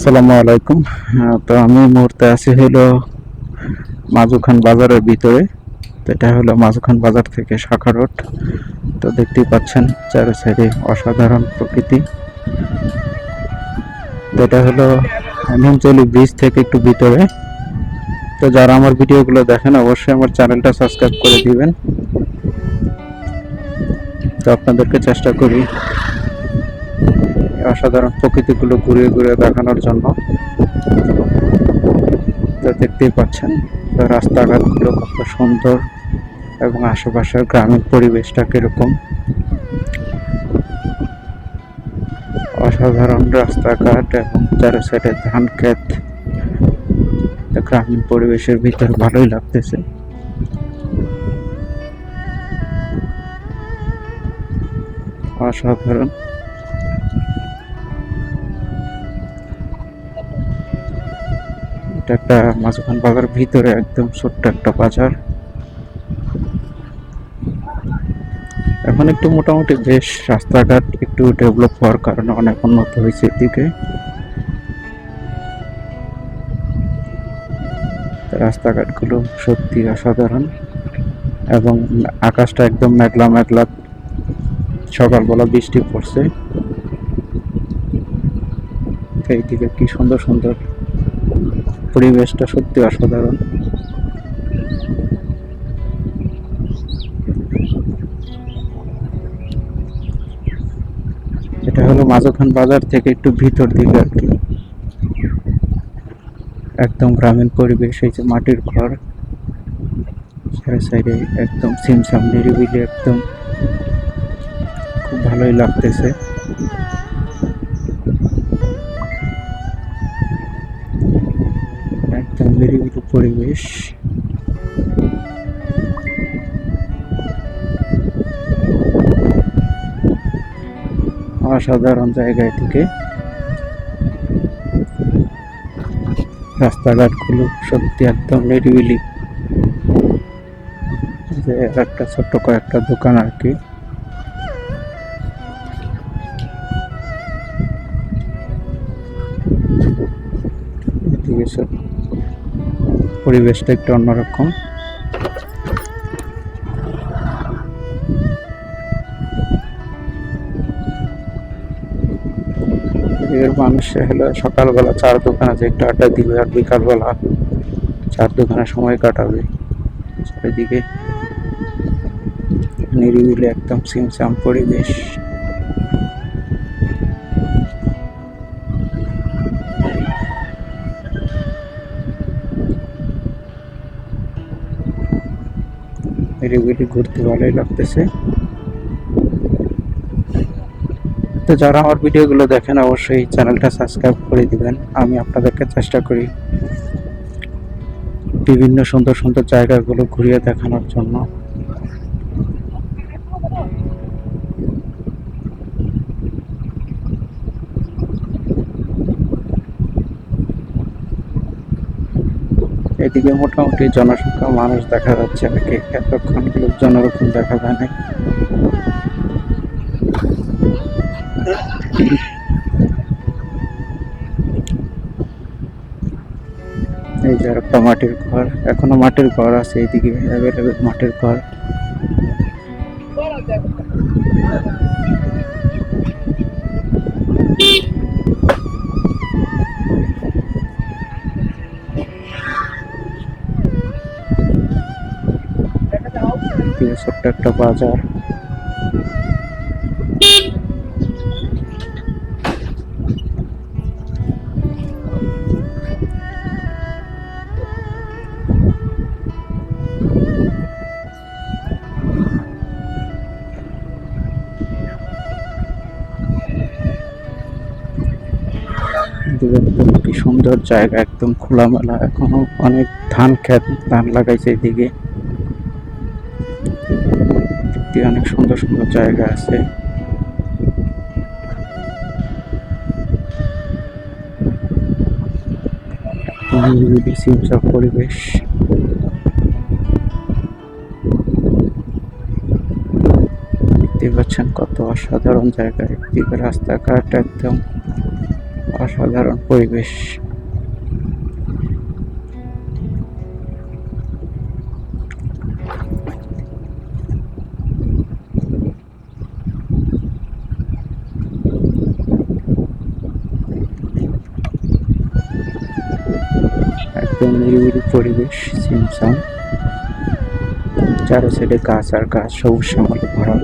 আসসালামু আলাইকুম। তো আমি মুহূর্তে আছি হলো মাজুখান বাজারের ভিতরে। তো এটা হলো মাজুখান বাজার থেকে শাখা রোড। তো দেখতেই পাচ্ছেন চারি সাইডে অসাধারণ প্রকৃতি। তো এটা হলো নিমচলি ব্রিজ থেকে একটু ভিতরে। তো যারা আমার ভিডিওগুলো দেখেন, অবশ্যই আমার চ্যানেলটা সাবস্ক্রাইব করে দিবেন। তো আপনাদেরকে চেষ্টা করি অসাধারণ প্রকৃতিগুলো ঘুরে ঘুরে দেখানোর জন্য তো দেখতেই পাচ্ছেন। রাস্তাঘাটগুলো কত সুন্দর এবং আশেপাশের গ্রামীণ পরিবেশটা কীরকম। অসাধারণ রাস্তাঘাট এবং চারি সাইডে ধান ক্ষেত। গ্রামীণ পরিবেশের ভিতর ভালোই লাগতেছে। অসাধারণ। এটা একটা মাঝখান বাজার ভিতরে একদম ছোট্ট একটা বাজার। এখন একটু মোটামুটি বেশ রাস্তাঘাট একটু ডেভেলপ হওয়ার কারণে অনেক উন্নত হয়েছে এদিকে। রাস্তাঘাটগুলো সত্যি অসাধারণ এবং আকাশটা একদম মেঘলা মেঘলা। সকালবেলা বৃষ্টি পড়ছে। এইদিকে কি সুন্দর সুন্দর পরিবেশটা সত্যি অসাধারণ। এটা হলো মাঝখান বাজার থেকে একটু ভিতর দিকে আর কি। একদম গ্রামীণ পরিবেশ, এই যে মাটির ঘর। সাইডে সাইডে একদম সিমসাম নিরিবিলি একদম। খুব ভালোই লাগতেছে। পরিবেশ। অসাধারণ জায়গায় থেকে রাস্তাঘাটগুলো সত্যি একদম নিরিবিলি। যে একটা ছোট্ট কয়েকটা দোকান আর কি। এদিকে পরিবেশটা একটু অন্যরকম। এর মানুষ হলো সকালবেলা চার দোকানে যে একটু আড্ডা দিবে আর বিকালবেলা চার দোকানে সময় কাটাবে। চারিদিকে নিরিবিলি একদম সিমসাম পরিবেশ। নিরিবিলি ঘুরতে ভালোই লাগতেছে। তো যারা আমার ভিডিওগুলো দেখেন, অবশ্যই চ্যানেলটা সাবস্ক্রাইব করে দিবেন। আমি আপনাদেরকে চেষ্টা করি বিভিন্ন সুন্দর সুন্দর জায়গাগুলো ঘুরিয়ে দেখানোর জন্য। এদিকে মোটামুটি জনসংখ্যা মানুষ দেখা যাচ্ছে নাকি এতক্ষণ লোকজন ওরকম দেখা যায় না এই যে একটা মাটির ঘর। এখনও মাটির ঘর আছে, এইদিকে অ্যাভেলেবেল মাটির ঘর। এদিকে ছোট্ট একটা বাজার। সুন্দর জায়গা, একদম খোলামেলা, এখনও অনেক ধান ক্ষেত ধান লাগাইছে এদিকে। সত্যি অনেক সুন্দর সুন্দর জায়গা আছে। পরিবেশ দেখতে পাচ্ছেন কত অসাধারণ জায়গা একদিকে রাস্তাঘাট একদম অসাধারণ পরিবেশ। পরিবেশ সিমসাম চারো সাইডে গাছ আর গাছ, সবুজ শ্যামলে ভরা।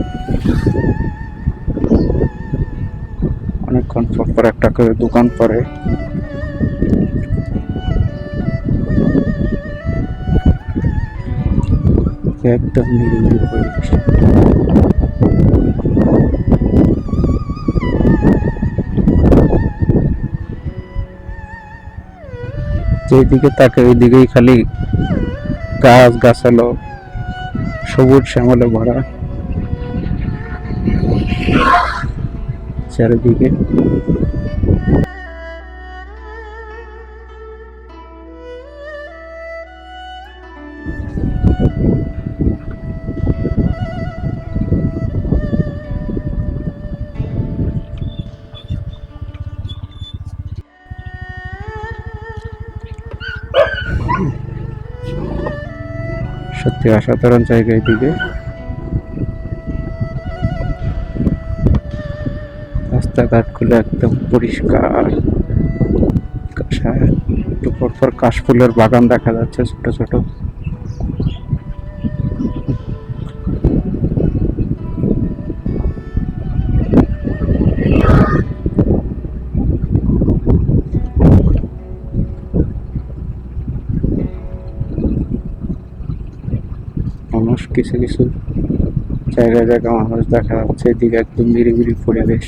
অনেকক্ষণ পর একটা করে দোকান পরে একদম নিরিবিলি পরিবেশ। যেদিকে তাকে ওইদিকেই খালি গাছ গাছালো সবুজ শ্যামলে ভরা। চারিদিকে সত্যি অসাধারণ জায়গা এদিকে। রাস্তাঘাটগুলো একদম পরিষ্কার। একটু পরপর কাশফুলের বাগান দেখা যাচ্ছে ছোট ছোট। কিছু কিছু জায়গায় জায়গায় মানুষ দেখা যাচ্ছে এদিকে একদম নিরিবিলি পরিবেশ।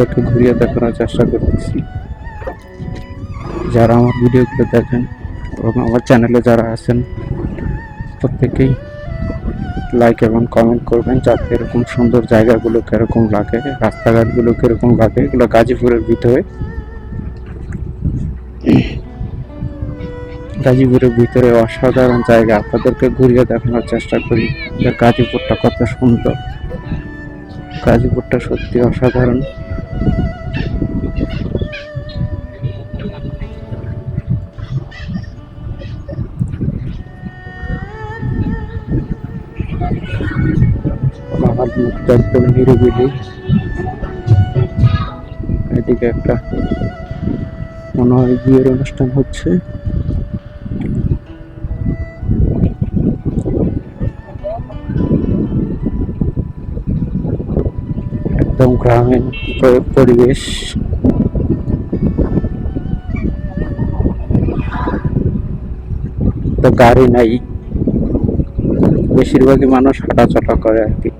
আপনাদেরকে ঘুরিয়ে দেখানোর চেষ্টা করতেছি। যারা আমার ভিডিওগুলো দেখেন এবং আমার চ্যানেলে যারা আছেন, প্রত্যেকেই লাইক এবং কমেন্ট করবেন যাতে এরকম সুন্দর জায়গাগুলো কীরকম লাগে, রাস্তাঘাটগুলো কীরকম লাগে, এগুলো গাজীপুরের ভিতরে। গাজীপুরের ভিতরে অসাধারণ জায়গা, আপনাদেরকে ঘুরিয়ে দেখানোর চেষ্টা করি যে গাজীপুরটা কত সুন্দর। গাজীপুরটা সত্যি অসাধারণ। একদম নিরিবিলি এদিকে একটা মনে হয় বিয়ের অনুষ্ঠান হচ্ছে। একদম গ্রামীণ পরিবেশ। তো গাড়ি নাই। বেশিরভাগই মানুষ হাঁটাচলা করে আর কি।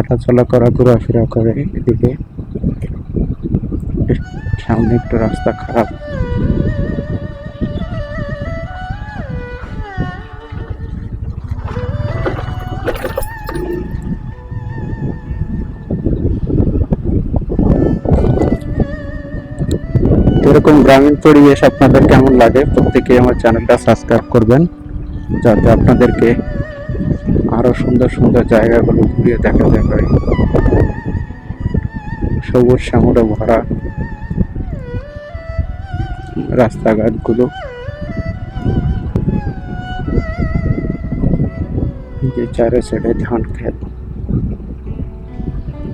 হাঁটাচলা করা, ঘোরাফেরা করে, এদিকে সামনে একটু রাস্তা খারাপ। এরকম গ্রামীণ পরিবেশ আপনাদের কেমন লাগে প্রত্যেকে আমার চ্যানেলটা সাবস্ক্রাইব করবেন, যাতে আপনাদেরকে আরও সুন্দর সুন্দর জায়গাগুলো ঘুরিয়ে দেখা পারি সবুজ শ্যামলে ভরা রাস্তাঘাটগুলো। যে চারে সাইডে ধান খেত।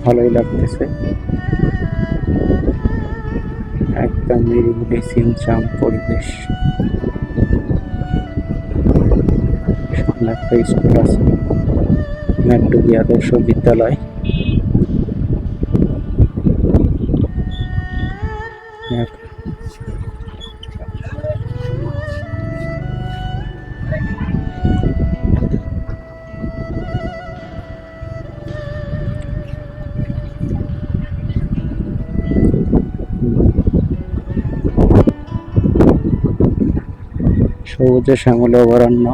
ভালোই লাগতেছে। একদম নিরিবিলি সিমচাম পরিবেশ। একটা স্কুল আছে। মেট্রোবি আদর্শ বিদ্যালয়। সবুজে শ্যামলে অভয়ারণ্য।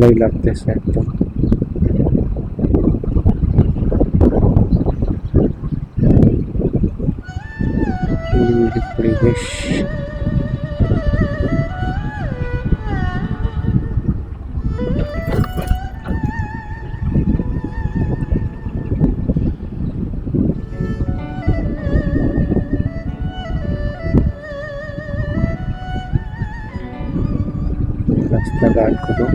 ভালোই লাগতেছে একদম। পরিবেশ। রাস্তাঘাটগুলো।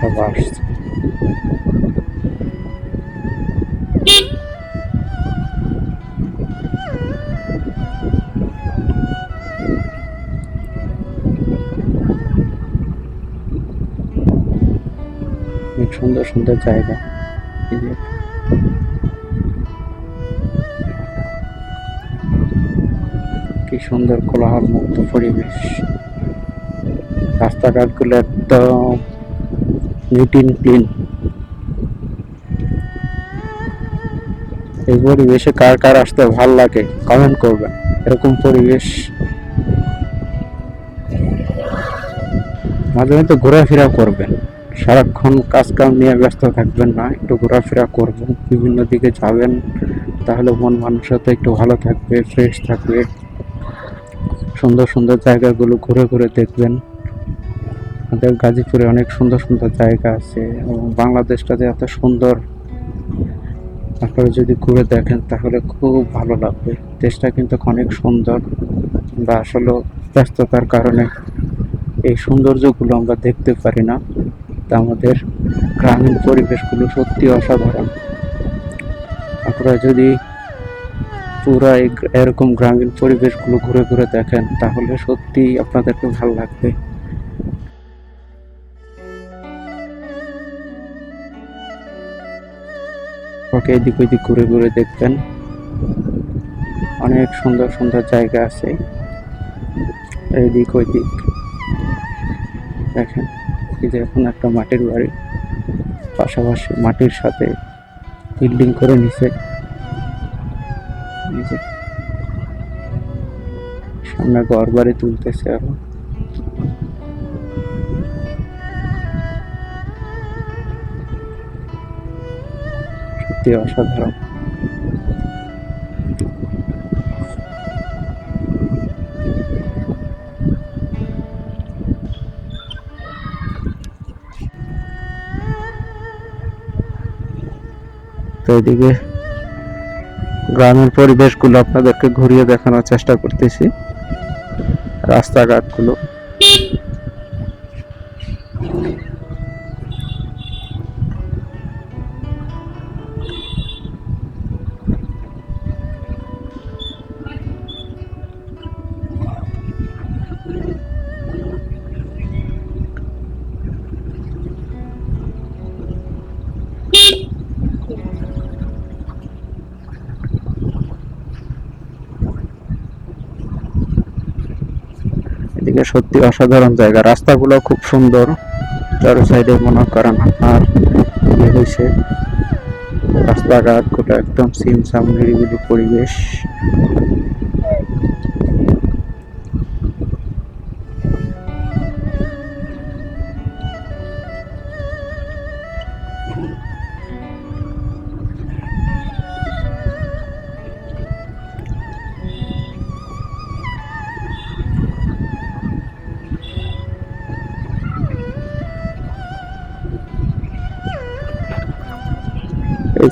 সব আসছে। সুন্দর সুন্দর জায়গা। সুন্দর কোলাহল মুক্ত পরিবেশ। রাস্তাঘাটগুলো একদম নিট ইন ক্লিন এই পরিবেশে কার কার আসতে ভালো লাগে কমেন্ট করবেন। এরকম পরিবেশ। মাঝে মধ্যে ঘোরাফেরা করবেন। সারাক্ষণ কাজ কাম নিয়ে ব্যস্ত থাকবেন না, একটু ঘোরাফেরা করবেন। বিভিন্ন দিকে যাবেন, তাহলে মন মানসিকতা একটু ভালো থাকবে ফ্রেশ থাকবে। সুন্দর সুন্দর জায়গাগুলো ঘুরে ঘুরে দেখবেন। আমাদের গাজীপুরে অনেক সুন্দর সুন্দর জায়গা আছে এবং বাংলাদেশটা যে এত সুন্দর, আপনারা যদি ঘুরে দেখেন তাহলে খুব ভালো লাগবে। দেশটা কিন্তু অনেক সুন্দর বা আসলে ব্যস্ততার কারণে এই সৌন্দর্যগুলো আমরা দেখতে পারি না। তা আমাদের গ্রামীণ পরিবেশগুলো সত্যি অসাধারণ। আপনারা যদি পুরা এরকম গ্রামীণ পরিবেশগুলো ঘুরে ঘুরে দেখেন, তাহলে সত্যি আপনাদেরকে ভালো লাগবে। ওকে, এদিক ওইদিক ঘুরে ঘুরে দেখবেন। অনেক সুন্দর সুন্দর জায়গা আছে। এদিক ওইদিক দেখেন, এই যে এখন একটা মাটির বাড়ি, পাশাপাশি মাটির সাথে বিল্ডিং করে নিছে। যে সামনে ঘর বাড়ি তুলতেছে আরও। সত্যি অসাধারণ। তো এদিকে গ্রামের পরিবেশগুলো আপনাদেরকে ঘুরিয়ে দেখানোর চেষ্টা করতেছি রাস্তাঘাটগুলো। সত্যি অসাধারণ জায়গা। রাস্তাগুলো খুব সুন্দর। চার সাইডে মনে করেন আপনার ইয়ে হয়েছে। রাস্তাঘাটগুলো একদম সিমসাম নিরিবিলি পরিবেশ।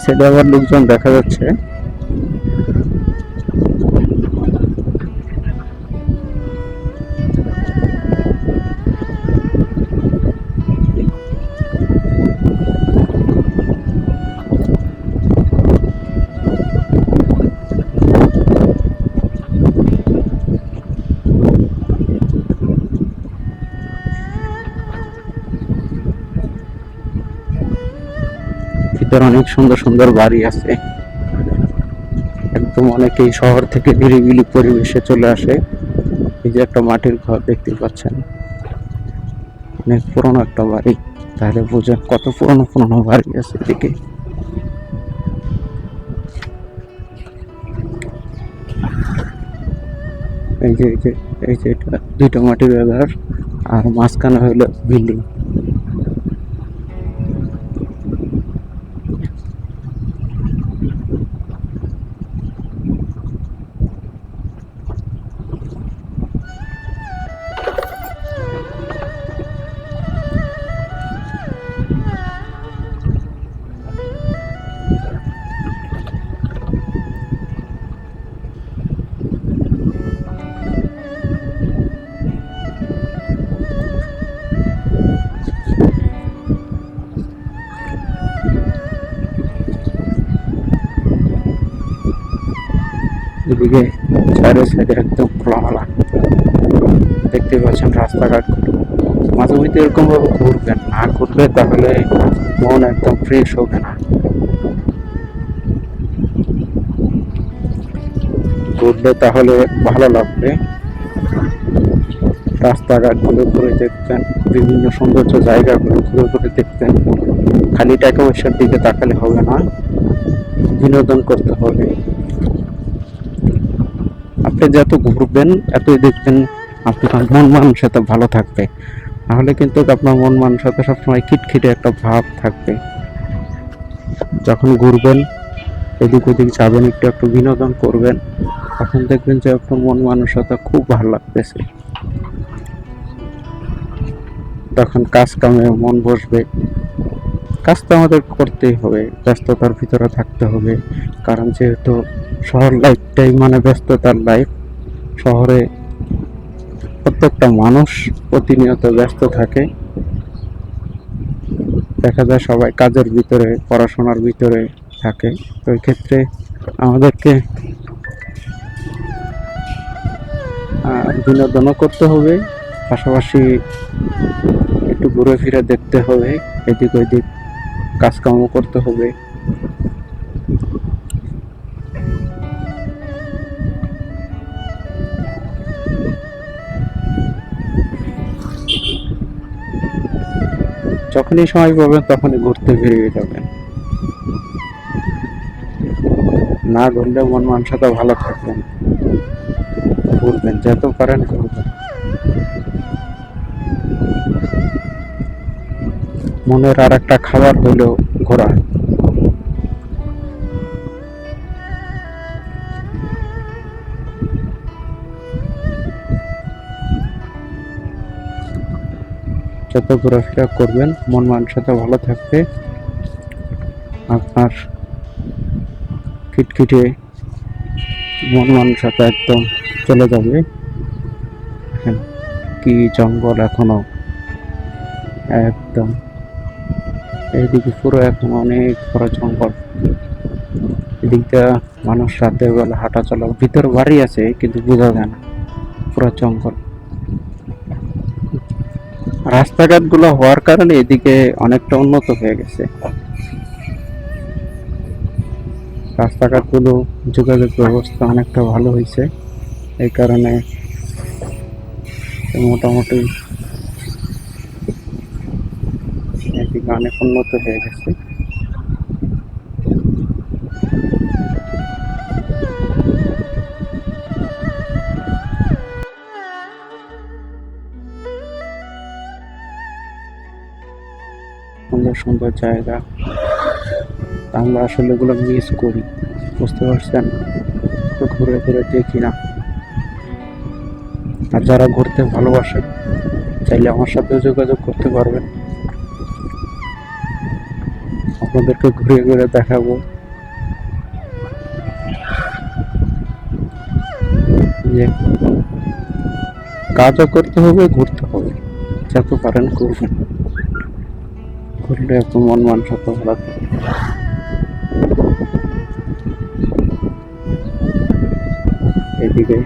সাইডে আবার লোকজন দেখা যাচ্ছে। ভিতরে অনেক সুন্দর সুন্দর বাড়ি আছে। একদম অনেকেই শহর থেকে নিরিবিলি পরিবেশে চলে আসে। এই যে একটা মাটির ঘর দেখতে পাচ্ছেন। অনেক পুরনো একটা বাড়ি। তাহলে বুঝেন কত পুরনো পুরনো বাড়ি আছে এদিকে। এই যে এই যে এই যে এটা দুইটা মাটির ব্যবহার। আর মাঝখানে হলো বিল্ডিং। ঘুরলে তাহলে মন একদম ফ্রেশ হবে। না ঘুরলে তাহলে ভালো লাগবে। রাস্তাঘাটগুলো ঘুরে দেখতেন বিভিন্ন সৌন্দর্য জায়গাগুলো ঘুরে ঘুরে দেখবেন খালি টাকা পয়সার দিকে তাকালে হবে না। বিনোদন করতে হবে। আপনি যত ঘুরবেন, এতই দেখবেন, আপনার মন মানুষ এত ভালো থাকবে। নাহলে কিন্তু আপনার মন মানসিকতা সবসময় খিটখিটে একটা ভাব থাকবে। যখন ঘুরবেন, এদিক ওদিক যাবেন, একটু একটু বিনোদন করবেন, তখন দেখবেন যে আপনার মন মানসিকতা খুব ভালো লাগতেছে। তখন কাজ কামে মন বসবে। কাজ তো আমাদের করতেই হবে, ব্যস্ততার ভিতরে থাকতে হবে। কারণ যেহেতু শহর লাইফটাই মানে ব্যস্ততার লাইফ শহরে প্রত্যেকটা মানুষ প্রতিনিয়ত ব্যস্ত থাকে। দেখা যায় সবাই কাজের ভিতরে, পড়াশোনার ভিতরে থাকে। তো এই ক্ষেত্রে আমাদেরকে বিনোদনও করতে হবে। পাশাপাশি একটু ঘুরে ফিরে দেখতে হবে। এদিক ওইদিক কাজকামও করতে হবে। যখনই সময় পাবেন, তখনই ঘুরতে বেরিয়ে যাবেন। না ঘুরলে মন মানসাটা ভালো থাকবেন ঘুরবেন, যত পারেন ঘুরবেন। মনের আর একটা খাবার হলো ঘোরা যত ঘোরাফেরা করবেন। মন মানসিকতা ভালো থাকবে। আপনার খিটখিটে মন মানসিকতা একদম চলে যাবে। কি জঙ্গল এখনও? একদম। এইদিকে পুরো এখন অনেক বড় জঙ্গল। এদিকটা মানুষ রাতের বেলা হাঁটা চলা, ভিতর বাড়ি আছে, কিন্তু বোঝা যায় না। পুরো জঙ্গল। রাস্তাঘাটগুলো হওয়ার কারণে এদিকে অনেকটা উন্নত হয়ে গেছে। রাস্তাঘাটগুলো যোগাযোগ ব্যবস্থা অনেকটা ভালো হয়েছে। এই কারণে মোটামুটি এদিকে অনেক উন্নত হয়ে গেছে। সুন্দর সুন্দর জায়গা। আমরা আসলে ওগুলো মিস করি। বুঝতে পারছেন? ঘুরে ঘুরে দেখি না। আর যারা ঘুরতে ভালোবাসে, চাইলে আমার সাথেও যোগাযোগ করতে পারবেন। আপনাদেরকে ঘুরে ঘুরে দেখাবো। যে কাজও করতে হবে, ঘুরতে হবে। যত পারেন করবেন করলে একটু মন মান ভালো এদিকে।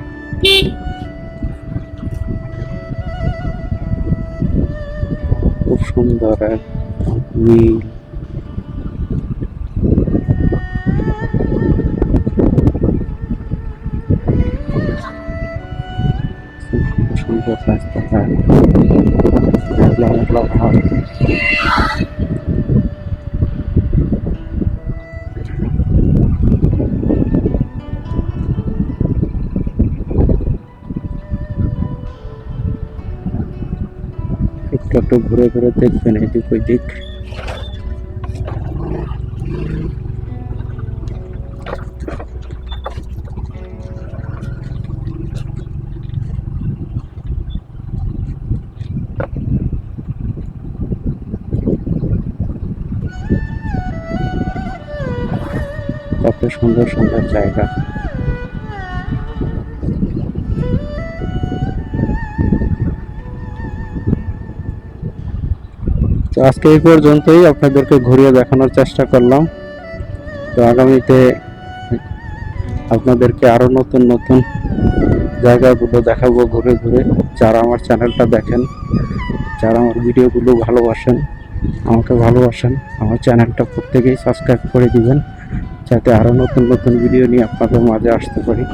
খুব সুন্দর এক নীল। সুন্দর রাস্তাঘাট। মেঘলা মেঘলা একটু ঘুরে ঘুরে দেখবেন এদিক ওইদিক কত সুন্দর সুন্দর জায়গা। তো আজকে এই পর্যন্তই। আপনাদেরকে ঘুরিয়ে দেখানোর চেষ্টা করলাম। তো আগামীতে আপনাদেরকে আরও নতুন নতুন জায়গাগুলো দেখাবো ঘুরে ঘুরে। যারা আমার চ্যানেলটা দেখেন, যারা আমার ভিডিওগুলো ভালোবাসেন, আমাকে ভালোবাসেন, আমার চ্যানেলটা প্রত্যেকেই সাবস্ক্রাইব করে দিবেন, যাতে আরও নতুন নতুন ভিডিও নিয়ে আপনাদের মাঝে আসতে পারি।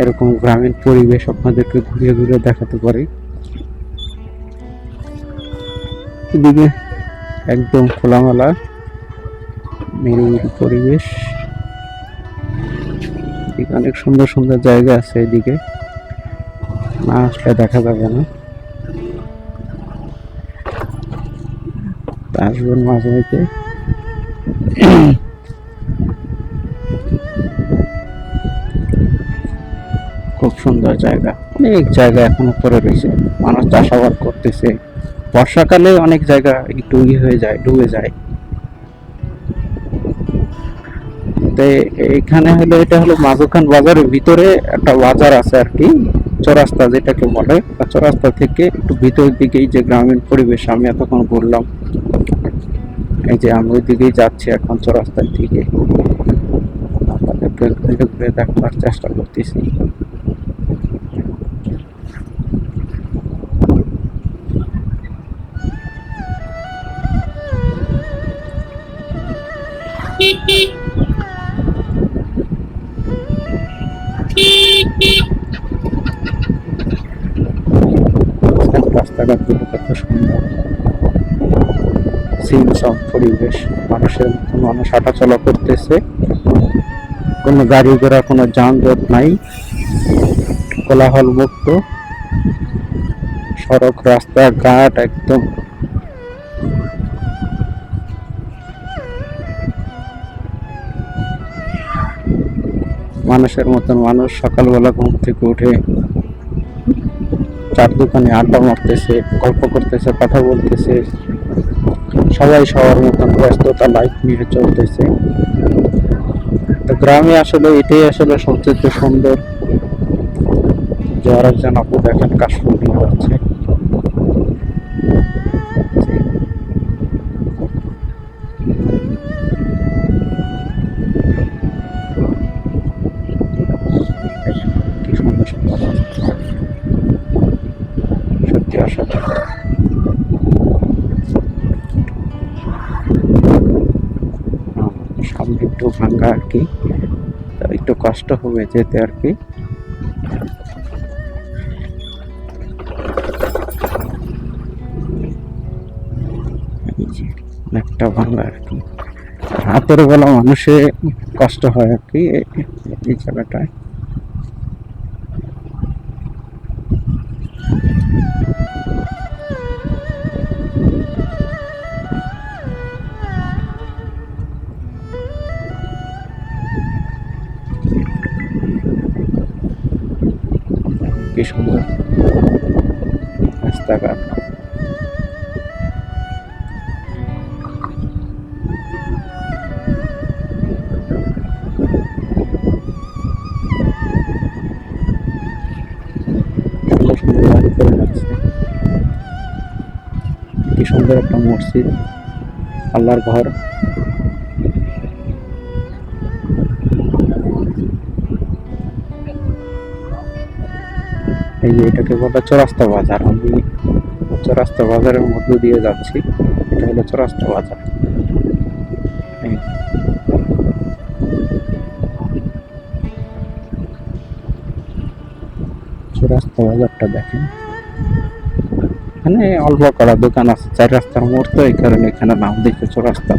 এরকম গ্রামীণ পরিবেশ আপনাদেরকে ঘুরিয়ে ঘুরিয়ে দেখাতে পারি। এদিকে একদম খোলামেলা নিরিবিলি পরিবেশ। এদিকে অনেক সুন্দর সুন্দর জায়গা আছে এদিকে। না আসলে দেখা যাবে না। আসবেন মাঝে মধ্যে খুব সুন্দর জায়গা। অনেক জায়গা এখনও পড়ে রয়েছে। মানুষ চাষাবাদ করতেছে। বর্ষাকালে অনেক জায়গা একটু ই হয়ে যায়, ডুবে যায়। তো এখানে হলো, এটা হলো মাঝখান বাজারের ভিতরে একটা বাজার আছে আর কি, চৌরাস্তা যেটাকে বলে। চৌরাস্তা থেকে একটু ভিতরের দিকেই যে গ্রামীণ পরিবেশ, আমি এতক্ষণ বললাম। এই যে আমি ওই দিকেই যাচ্ছি এখন চৌরাস্তার দিকে। দেখার চেষ্টা করতেছি। সিমসম পরিবেশ, মানুষের মানুষ হাঁটাচলা করতেছে, কোনো গাড়ি ঘোড়া, কোনো যানজট নাই কোলাহল মুক্ত সড়ক, রাস্তা, ঘাট একদম। মানুষের মতন মানুষ সকালবেলা ঘুম থেকে উঠে চার দোকানে আড্ডা মারতেছে, গল্প করতেছে, কথা বলতেছে। সবাই সবার মতন ব্যস্ততা লাইফ নিয়ে চলতেছে। তো গ্রামে আসলে এটাই আসলে সবচেয়ে সুন্দর যে আর একজন আপু দেখেন কাশফুল নিয়ে যাচ্ছে। কষ্ট হবে যেতে আর কি। একটা ভাঙ্গা আর কি। রাতের বেলা মানুষে কষ্ট হয় আর কি এই জায়গাটায়। যাচ্ছে কি সুন্দর একটা মসজিদ আল্লাহর ঘর। এই যে এটাকে বলে চৌরাস্তা বাজার। আমি চৌরাস্তা বাজারের মধ্য দিয়ে যাচ্ছি। এটা হলো চৌরাস্তা বাজার। চৌরাস্তা বাজারটা দেখেন। এখানে অল্প করা দোকান আছে, চার রাস্তার মোড় তো, এই কারণে এখানে নাম দিয়েছে চৌরাস্তা।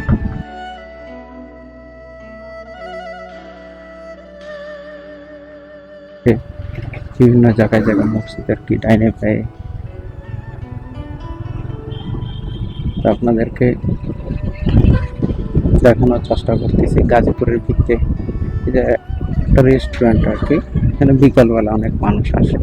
বিভিন্ন জায়গায় জায়গায় মসজিদের কি ডাইনে পায়ে। আপনাদেরকে দেখানোর চেষ্টা করতেছি। গাজীপুরের ভিত্তে এটা একটা রেস্টুরেন্ট আর কি, এখানে বিকালবেলা অনেক মানুষ আসে।